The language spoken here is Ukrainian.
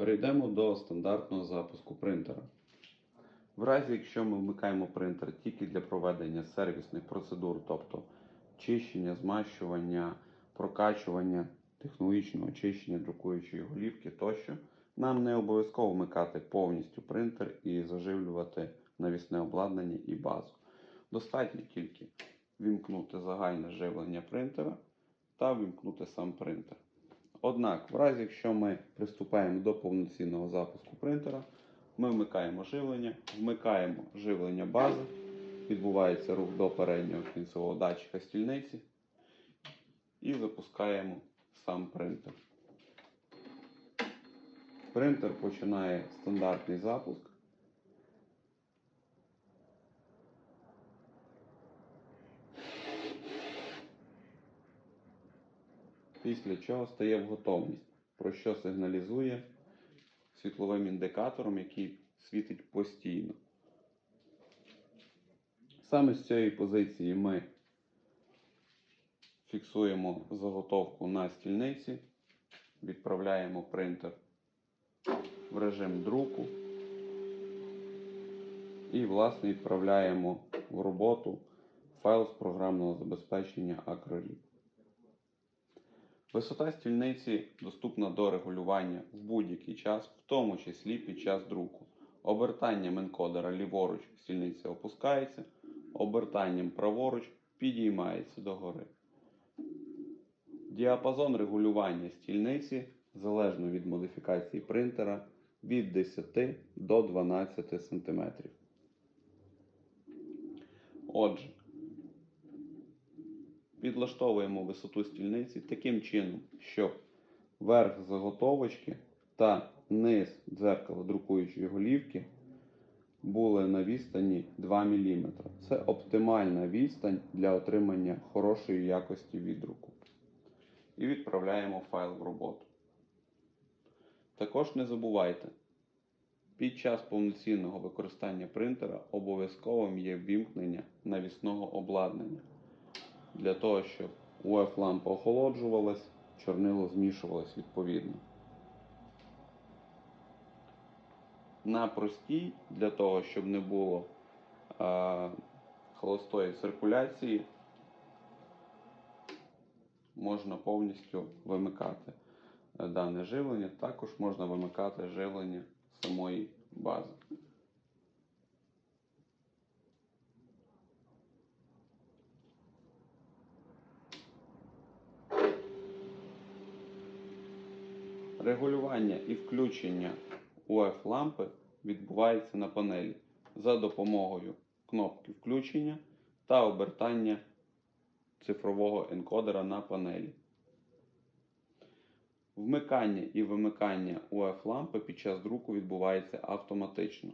Перейдемо до стандартного запуску принтера. В разі, якщо ми вмикаємо принтер тільки для проведення сервісних процедур, тобто чищення, змащування, прокачування, технологічного очищення друкуючої голівки тощо, нам не обов'язково вмикати повністю принтер і заживлювати навісне обладнання і базу. Достатньо тільки вімкнути загальне живлення принтера та вімкнути сам принтер. Однак, в разі, якщо ми приступаємо до повноцінного запуску принтера, ми вмикаємо живлення, вмикаємо живлення бази, відбувається рух до переднього кінцевого датчика стільниці і запускаємо сам принтер. Принтер починає стандартний запуск. Після чого стає в готовність, про що сигналізує світловим індикатором, який світить постійно. Саме з цієї позиції ми фіксуємо заготовку на стільниці, відправляємо принтер в режим друку і, власне, відправляємо в роботу файл з програмного забезпечення Acrolib. Висота стільниці доступна до регулювання в будь-який час, в тому числі під час друку. Обертанням енкодера ліворуч стільниця опускається, обертанням праворуч підіймається догори. Діапазон регулювання стільниці залежно від модифікації принтера від 10 до 12 см. Отже, підлаштовуємо висоту стільниці таким чином, щоб верх заготовочки та низ дзеркала друкуючої голівки були на відстані 2 мм. Це оптимальна відстань для отримання хорошої якості віддруку. І відправляємо файл в роботу. Також не забувайте, під час повноцінного використання принтера обов'язковим є ввімкнення навісного обладнання для того, щоб УФ-лампа охолоджувалась, чорнило змішувалось відповідно. На простій, для того, щоб не було е, холостої циркуляції, можна повністю вимикати е, дане живлення. Також можна вимикати живлення самої бази. Регулювання і включення УФ-лампи відбувається на панелі за допомогою кнопки включення та обертання цифрового енкодера на панелі. Вмикання і вимикання УФ-лампи під час друку відбувається автоматично.